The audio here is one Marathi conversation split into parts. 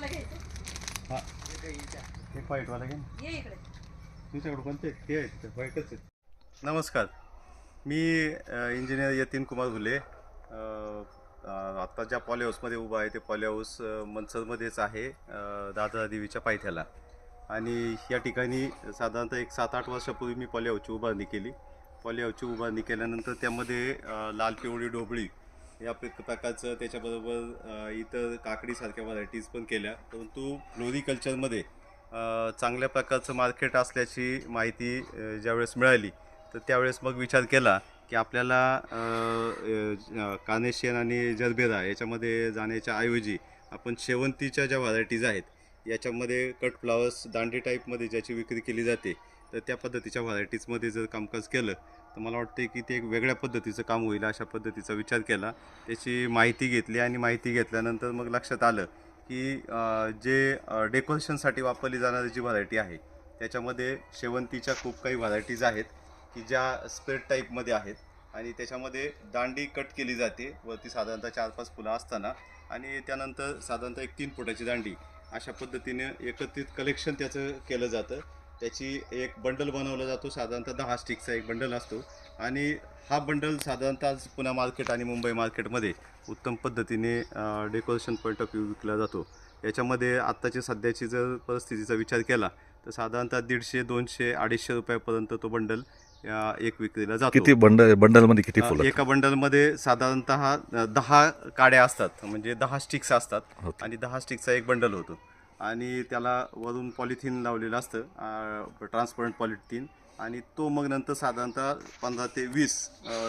व्हाईटवाला घ्यायचं? हा. व्हाईटवाला घे ना. ये इकडे. तुमच्याकडे कोणते आहेत? ते आहेत व्हाईटच आहेत. नमस्कार. मी इंजिनियर यतीन कुमार घुले आत्ता ज्या पॉली हाऊसमध्ये उभा आहे ते पॉली हाऊस मनसरमध्येच आहे अ, दादरा देवीच्या पायथ्याला. आणि या ठिकाणी साधारणतः एक सात आठ वर्षापूर्वी मी पॉली हाऊसची उभारणी केली. पॉली हाऊसची उभारणी केल्यानंतर त्यामध्ये लाल पिवळी डोबळी या प्र- प्रकारचं त्याच्याबरोबर इतर काकडीसारख्या व्हरायटीज पण केल्या. परंतु फ्लोरिकल्चरमध्ये चांगल्या प्रकारचं मार्केट असल्याची माहिती ज्यावेळेस मिळाली तर त्यावेळेस मग विचार केला की आपल्याला कानेशियन आणि जरबेरा याच्यामध्ये जाण्याच्या ऐवजी आपण शेवंतीच्या ज्या व्हरायटीज आहेत याच्यामध्ये कट फ्लावर्स दांडी टाईपमध्ये ज्याची विक्री केली जाते तर त्या पद्धतीच्या व्हरायटीजमध्ये जर कामकाज केलं तर मला वाटते की ते एक वेगळ्या पद्धतीचं काम होईल अशा पद्धतीचा विचार केला. त्याची माहिती घेतली आणि माहिती घेतल्यानंतर मग लक्षात आलं की जे डेकोरेशनसाठी वापरली जाणारी जी व्हरायटी आहे त्याच्यामध्ये शेवंतीच्या खूप काही व्हरायटीज आहेत की ज्या स्प्रेड टाईपमध्ये आहेत आणि त्याच्यामध्ये दांडी कट केली जाते. वरती साधारणतः चार पाच फुलं असताना आणि त्यानंतर साधारणतः एक तीन फुटाची दांडी. अशा पद्धतीने एकत्रित कलेक्शन त्याचं केलं जातं. त्याची एक बंडल बनवला जातो. साधारणतः दहा स्टिकचा एक बंडल असतो. आणि हा बंडल साधारणतः पुणे मार्केट आणि मुंबई मार्केटमध्ये उत्तम पद्धतीने डेकोरेशन पॉईंट ऑफ व्ह्यू विकला जातो. याच्यामध्ये आत्ताची सध्याची जर परिस्थितीचा विचार केला तर साधारणतः दीडशे दोनशे अडीचशे रुपयापर्यंत तो बंडल एक विक्रीला जातो. किती बंडल बंडलमध्ये किती फुलं? एका बंडलमध्ये साधारणतः दहा काड्या असतात. म्हणजे दहा स्टिक्स असतात. आणि दहा स्टिकचा एक बंडल होतो. आणि त्याला वरून पॉलिथिन लावलेलं असतं ट्रान्सपरंट पॉलिथिन आणि तो मग नंतर साधारणतः पंधरा ते वीस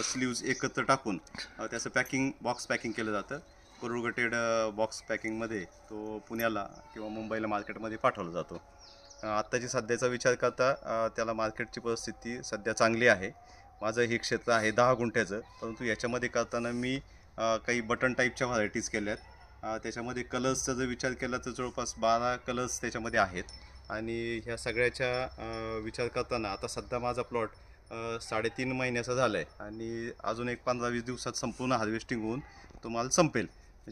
स्लीव्ज एकत्र टाकून त्याचं पॅकिंग बॉक्स पॅकिंग केलं जातं. कोरुगटेड बॉक्स पॅकिंगमध्ये तो पुण्याला किंवा मुंबईला मार्केटमध्ये पाठवला जातो. आत्ताची सध्याचा विचार करता त्याला मार्केटची परिस्थिती सध्या चांगली आहे. माझं हे क्षेत्र आहे दहा गुंठ्याचं परंतु याच्यामध्ये करताना मी काही बटन टाईपच्या व्हरायटीज केल्या आहेत त्याच्यामध्ये कलर्सचा जर विचार केला तर जवळपास बारा कलर्स त्याच्यामध्ये आहेत. आणि ह्या सगळ्याच्या विचार करताना आता सध्या माझा प्लॉट साडेतीन महिन्याचा झाला आहे आणि अजून एक पंधरा वीस दिवसात संपूर्ण हार्वेस्टिंग होऊन तो माल संपेल.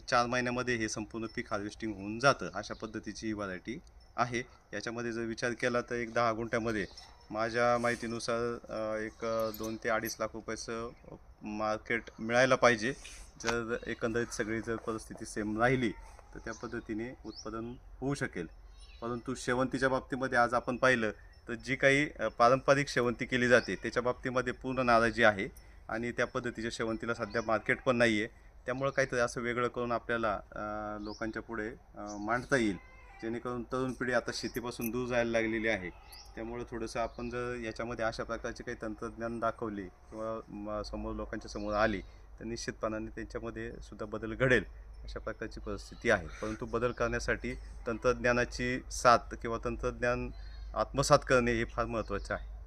चार महिन्यामध्ये हे संपूर्ण पीक हार्वेस्टिंग होऊन जातं अशा पद्धतीची ही व्हरायटी आहे. याच्यामध्ये जर विचार केला तर एक दहा गुंठ्यामध्ये माझ्या माहितीनुसार एक दोन ते अडीच लाख रुपयाचं मार्केट मिळायला पाहिजे. जर एकंदरीत सगळी जर परिस्थिती सेम राहिली तर त्या पद्धतीने उत्पादन होऊ शकेल. परंतु शेवंतीच्या बाबतीमध्ये आज आपण पाहिलं तर जी काही पारंपरिक शेवंती केली जाते त्याच्या बाबतीमध्ये पूर्ण नाराजी आहे आणि त्या पद्धतीच्या शेवंतीला सध्या मार्केट पण नाही आहे त्यामुळं काहीतरी असं वेगळं करून आपल्याला लोकांच्या पुढे मांडता येईल. जेणेकरून तरुण पिढी आता शेतीपासून दूर जायला लागलेली आहे. त्यामुळे थोडंसं आपण जर याच्यामध्ये अशा प्रकारचे काही तंत्रज्ञान दाखवले किंवा म- समोर लोकांच्या समोर आली तर निश्चितपणाने त्यांच्यामध्ये सुद्धा बदल घडेल अशा प्रकारची परिस्थिती आहे. परंतु बदल करण्यासाठी तंत्रज्ञानाची साथ किंवा तंत्रज्ञान आत्मसात करणे हे फार महत्त्वाचं आहे.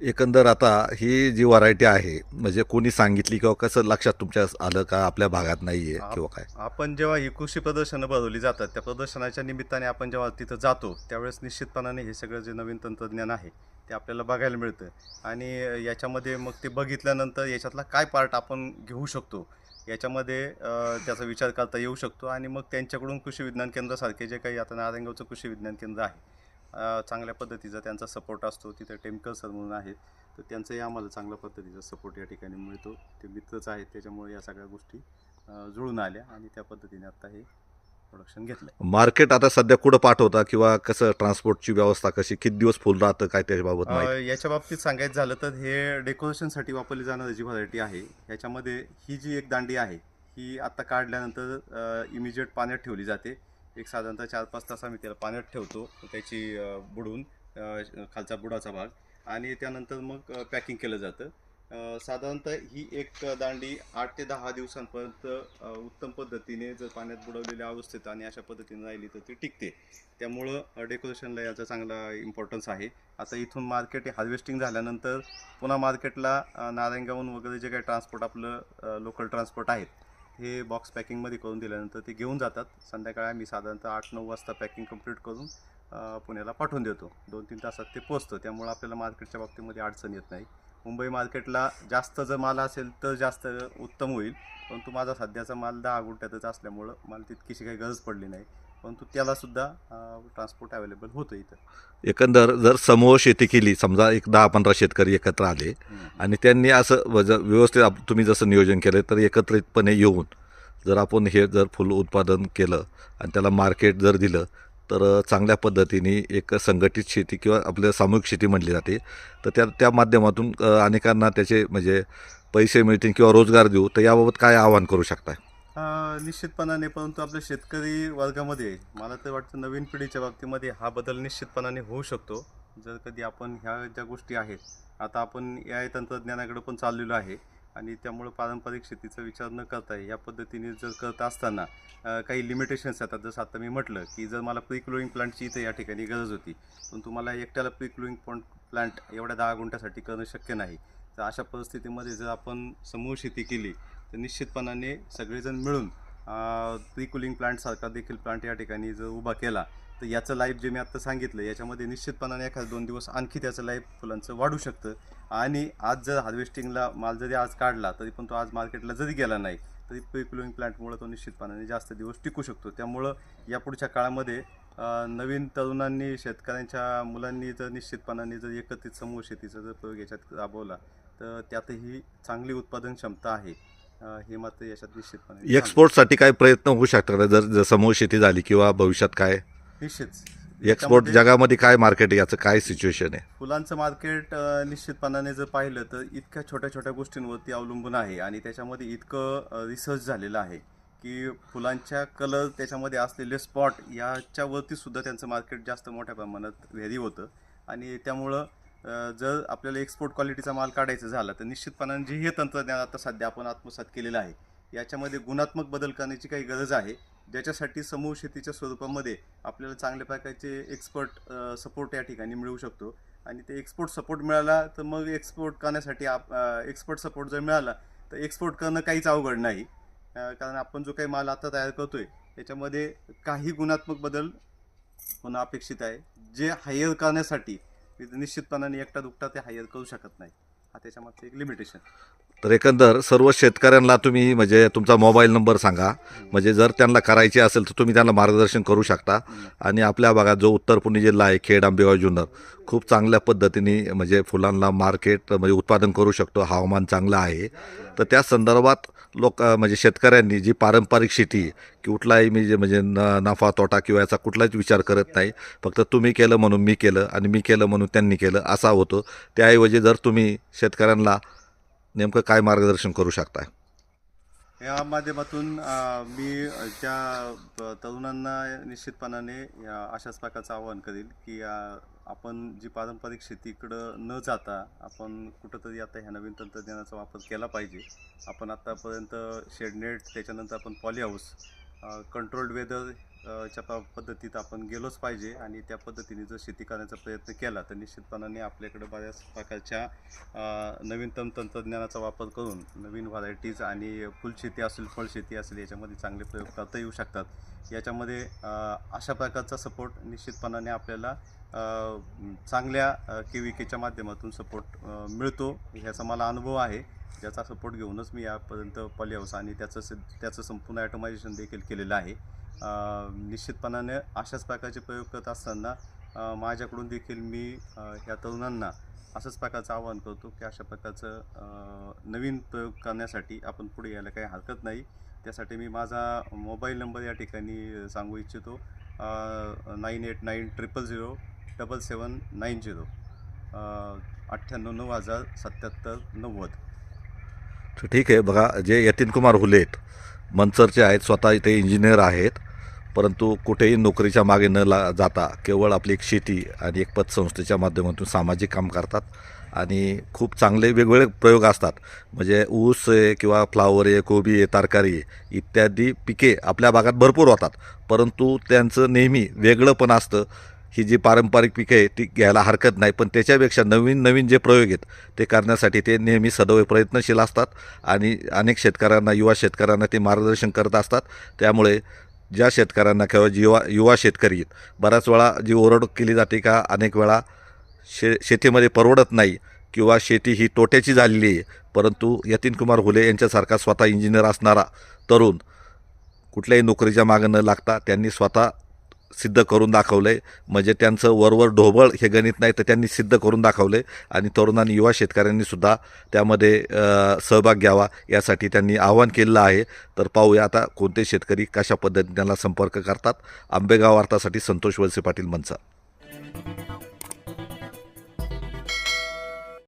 एकंदर आता ही जी व्हरायटी आहे म्हणजे कोणी सांगितली किंवा कसं लक्षात तुमच्या आलं का आपल्या भागात नाहीये आप- किंवा काय? आपण जेव्हा ही कृषी प्रदर्शनं भरवली जातात त्या प्रदर्शनाच्या निमित्ताने आपण जेव्हा तिथं जातो त्यावेळेस निश्चितपणाने हे सगळं जे नवीन तंत्रज्ञान आहे ते आपल्याला बघायला मिळतं. आणि याच्यामध्ये मग ते बघितल्यानंतर याच्यातला काय पार्ट आपण घेऊ शकतो याच्यामध्ये त्याचा विचार करता येऊ शकतो. आणि मग त्यांच्याकडून कृषी विज्ञान केंद्रासारखे जे काही आता नारायणगावचं कृषी विज्ञान केंद्र आहे चांगल्या पद्धतीचा त्यांचा सपोर्ट असतो. तिथे टेमकर सर म्हणून आहेत. तर त्यांचाही आम्हाला चांगल्या पद्धतीचा सपोर्ट या ठिकाणी मिळतो. ते मित्रच आहेत. त्याच्यामुळे या सगळ्या गोष्टी जुळून आल्या आणि त्या पद्धतीने आता हे प्रोडक्शन घेतलं मार्केट आता सध्या कुठं पाठवता किंवा कसं ट्रान्सपोर्टची व्यवस्था कशी? किती दिवस फुल राहतं काय त्याच्याबाबत याच्या बाबतीत सांगायचं झालं तर हे डेकोरेशनसाठी वापरली जाणारी जी व्हरायटी आहे ह्याच्यामध्ये ही जी एक दांडी आहे ही आता काढल्यानंतर इमिजिएट पाण्यात ठेवली जाते. एक साधारणतः चार पाच तास आम्ही त्याला पाण्यात ठेवतो त्याची बुडून खालचा बुडाचा भाग. आणि त्यानंतर मग पॅकिंग केलं जातं. साधारणतः ही एक दांडी आठ ते दहा दिवसांपर्यंत उत्तम पद्धतीने जर पाण्यात बुडवलेल्या अवस्थेत आणि अशा पद्धतीने राहिली तर ती टिकते. त्यामुळं डेकोरेशनला याचा चांगला इम्पॉर्टन्स आहे. आता इथून मार्केट हार्वेस्टिंग झाल्यानंतर पुन्हा मार्केटला नारायणगावून वगैरे जे काही ट्रान्सपोर्ट आपलं लोकल ट्रान्सपोर्ट आहेत हे बॉक्स पॅकिंगमध्ये करून दिल्यानंतर ते घेऊन जातात. संध्याकाळी आम्ही साधारणतः आठ नऊ वाजता पॅकिंग कंप्लीट करून पुण्याला पाठवून देतो. दोन तीन तासात ते पोचतं त्यामुळं आपल्याला मार्केटच्या बाबतीमध्ये अडचण येत नाही. मुंबई मार्केटला जास्त जर माल असेल तर जास्त उत्तम होईल. परंतु माझा सध्याचा माल दहा गुंठ्यातच असल्यामुळं मला तितकीशी काही गरज पडली नाही. परंतु त्यालासुद्धा ट्रान्सपोर्ट अवेलेबल होतं इथं. एकंदर जर समूह शेती केली समजा एक दहा पंधरा शेतकरी एकत्र आले आणि त्यांनी असं व्यवस्थित तुम्ही जसं नियोजन केलं तर एकत्रितपणे येऊन जर आपण हे जर फुल उत्पादन केलं आणि त्याला मार्केट जर दिलं तर चांगल्या पद्धतीने एक संघटित शेती किंवा आपल्या सामूहिक शेती म्हणली जाते. तर त्या त्या माध्यमातून अनेकांना त्याचे म्हणजे पैसे मिळतील किंवा रोजगार देऊ तर याबाबत काय आवाहन करू शकताय? अं, निश्चितपणाने परंतु आपल्या शेतकरी वर्गामध्ये मला तर वाटतं नवीन पिढीच्या बाबतीमध्ये हा बदल निश्चितपणाने होऊ शकतो. जर कधी आपण ह्या ज्या गोष्टी आहेत आता आपण ए आय तंत्रज्ञानाकडे पण चाललेलो आहे आणि त्यामुळं पारंपरिक शेतीचा विचार न करता या पद्धतीने जर करत असताना काही लिमिटेशन्स येतात जसं आता मी म्हटलं की जर मला प्री क्लोईंग प्लांटची इथं या ठिकाणी गरज होती पण तुम्हाला एकट्याला प्री क्लोईंग प्लांट एवढ्या दहा गुंठ्यासाठी करणं शक्य नाही. तर अशा परिस्थितीमध्ये जर आपण समूह शेती केली तर निश्चितपणाने सगळेजण मिळून प्री कुलिंग प्लांटसारखा देखील प्लांट या ठिकाणी जर उभा केला तर याचं लाईफ जे मी आत्ता सांगितलं याच्यामध्ये निश्चितपणाने एखाद दोन दिवस आणखी त्याचं लाईफ फुलांचं वाढू शकतं. आणि आज जर हार्वेस्टिंगला माल जरी आज काढला तरी पण तो आज मार्केटला जरी गेला नाही तरी प्री कुलिंग प्लांटमुळं तो निश्चितपणाने जास्त दिवस टिकू शकतो. त्यामुळं या पुढच्या काळामध्ये नवीन तरुणांनी शेतकऱ्यांच्या मुलांनी जर निश्चितपणाने जर एकत्रित समूह शेतीचा जर प्रयोग याच्यात राबवला तर त्यातही चांगली उत्पादन क्षमता आहे. हे मात्र याच्यात निश्चितपणे. एक्सपोर्टसाठी काय प्रयत्न होऊ शकतात? जर जर समूह शेती झाली किंवा भविष्यात काय? निश्चितच एक्सपोर्ट त्याच्यामध्ये जगामध्ये काय मार्केट याचं काय सिच्युएशन आहे? फुलांचं मार्केट अ, निश्चितपणाने जर पाहिलं तर इतक्या छोट्या छोट्या गोष्टींवरती अवलंबून आहे आणि त्याच्यामध्ये इतकं रिसर्च झालेलं आहे की फुलांच्या कलर त्याच्यामध्ये असलेले स्पॉट याच्यावरती सुद्धा त्यांचं मार्केट जास्त मोठ्या प्रमाणात व्हेरी होतं. आणि त्यामुळं जर आपल्याला एक्सपोर्ट क्वालिटीचा माल काढायचा झाला तर निश्चितपणाने जे हे तंत्रज्ञान आता सध्या आपण आत्मसात केलेलं आहे याच्यामध्ये गुणात्मक बदल करण्याची काही गरज आहे. ज्याच्यासाठी समूह शेतीच्या स्वरूपामध्ये आपल्याला चांगल्या प्रकारचे एक्सपर्ट सपोर्ट या ठिकाणी मिळू शकतो. आणि ते एक्सपोर्ट सपोर्ट मिळाला तर मग एक्सपोर्ट करण्यासाठी आप एक्सपोर्ट सपोर्ट जर मिळाला तर एक्सपोर्ट करणं काहीच अवघड नाही. कारण आपण जो काही माल आता तयार करतो आहे त्याच्यामध्ये काही गुणात्मक बदल होणं अपेक्षित आहे. जे हायर करण्यासाठी निश्चितपणाने एकटा दुकटा ते हायर करू शकत नाही हा त्याच्यामागचं एक लिमिटेशन तर एकंदर सर्व शेतकऱ्यांना तुम्ही म्हणजे तुमचा मोबाईल नंबर सांगा. म्हणजे जर त्यांना करायचे असेल तर तुम्ही त्यांना मार्गदर्शन करू शकता. आणि आपल्या भागात जो उत्तर पुणे जिल्हा आहे खेड आंबेगाव जुन्नर खूप चांगल्या पद्धतीने म्हणजे फुलांना मार्केट म्हणजे उत्पादन करू शकतो. हवामान चांगलं आहे. तर त्या संदर्भात लोक म्हणजे शेतकऱ्यांनी जी पारंपरिक शेती कुठलाही मी जे म्हणजे न नफा तोटा किंवा याचा कुठलाच विचार करत नाही. फक्त तुम्ही केलं म्हणून मी केलं आणि मी केलं म्हणून त्यांनी केलं असा होतो. त्याऐवजी जर तुम्ही शेतकऱ्यांना नेमकं काय मार्गदर्शन करू शकताय? या माध्यमातून मी ज्या तरुणांना निश्चितपणाने अशाच प्रकारचं आवाहन करेल की आपण जी पारंपरिक शेतीकडं न जाता आपण कुठंतरी आता ह्या नवीन तंत्रज्ञानाचा वापर केला पाहिजे. आपण आत्तापर्यंत शेडनेट त्याच्यानंतर आपण पॉलीहाऊस कंट्रोल्ड वेदर च्या प- पद्धतीत आपण गेलोच पाहिजे आणि त्या पद्धतीने जर शेती करण्याचा प्रयत्न केला तर निश्चितपणाने आपल्याकडे बऱ्याच प्रकारच्या नवीनतम नवीन तंत्रज्ञानाचा वापर करून नवीन व्हरायटीज आणि फुलशेती असेल फळशेती असेल याच्यामध्ये चांगले प्रयोग करता येऊ शकतात. याच्यामध्ये अशा प्रकारचा सपोर्ट निश्चितपणाने आपल्याला चांगल्या के व्ही केच्या माध्यमातून सपोर्ट मिळतो. ह्याचा मला अनुभव आहे. ज्याचा सपोर्ट घेऊनच मी यापर्यंत पॉली हाऊस आणि त्याचं स- त्याचं संपूर्ण ॲटोमायझेशन देखील केलेलं आहे. निश्चितपणाने अशाच प्रकारचे प्रयोग करत असताना माझ्याकडून देखील मी ह्या तरुणांना असंच प्रकारचं आवाहन करतो की अशा प्रकारचं नवीन प्रयोग करण्यासाठी आपण पुढे यायला काही हरकत नाही. त्यासाठी मी माझा मोबाईल नंबर या ठिकाणी सांगू इच्छितो. Nine eight nine triple zero double seven nine zero. अठ्ठ्याण्णव नऊ हजार सत्याहत्तर नव्वद. तर ठीक आहे बघा जे यतीन कुमार हुलेत मनसरचे आहेत स्वतः इथे इंजिनियर आहेत परंतु कुठेही नोकरीच्या मागे न ला जाता केवळ आपली एक शेती आणि एक पतसंस्थेच्या माध्यमातून सामाजिक काम करतात आणि खूप चांगले वेगवेगळे प्रयोग असतात. म्हणजे ऊस आहे किंवा फ्लावर आहे कोबी आहे तरकारी आहे इत्यादी पिके आपल्या भागात भरपूर होतात. परंतु त्यांचं नेहमी वेगळं पण असतं. ही जी पारंपरिक पिके आहे ती घ्यायला हरकत नाही. पण त्याच्यापेक्षा नवीन नवीन जे प्रयोग आहेत ते करण्यासाठी ते नेहमी सदैव प्रयत्नशील असतात आणि अनेक शेतकऱ्यांना युवा शेतकऱ्यांना ते मार्गदर्शन करत असतात. त्यामुळे ज्या शेतकऱ्यांना किंवा युवा युवा शेतकरी आहेत, बऱ्याच वेळा जी ओरडूक केली जाते का अनेक वेळा शे शेतीमध्ये परवडत नाही किंवा शेती ही तोट्याची झालेली आहे. परंतु यतीन कुमार हुले यांच्यासारखा स्वतः इंजिनियर असणारा तरुण कुठल्याही नोकरीच्या मागं न लागता त्यांनी स्वतः सिद्ध करून दाखवलं आहे म्हणजे त्यांचं वरवर ढोबळ हे गणित नाही तर त्यांनी सिद्ध करून दाखवलं आहे आणि तरुणांनी युवा शेतकऱ्यांनी सुद्धा त्यामध्ये सहभाग घ्यावा यासाठी त्यांनी आवाहन केलेलं आहे. तर पाहूया आता कोणते शेतकरी कशा पद्धतीने त्यांना संपर्क करतात. आंबेगाव वार्तासाठी संतोष वलसे पाटील मंचा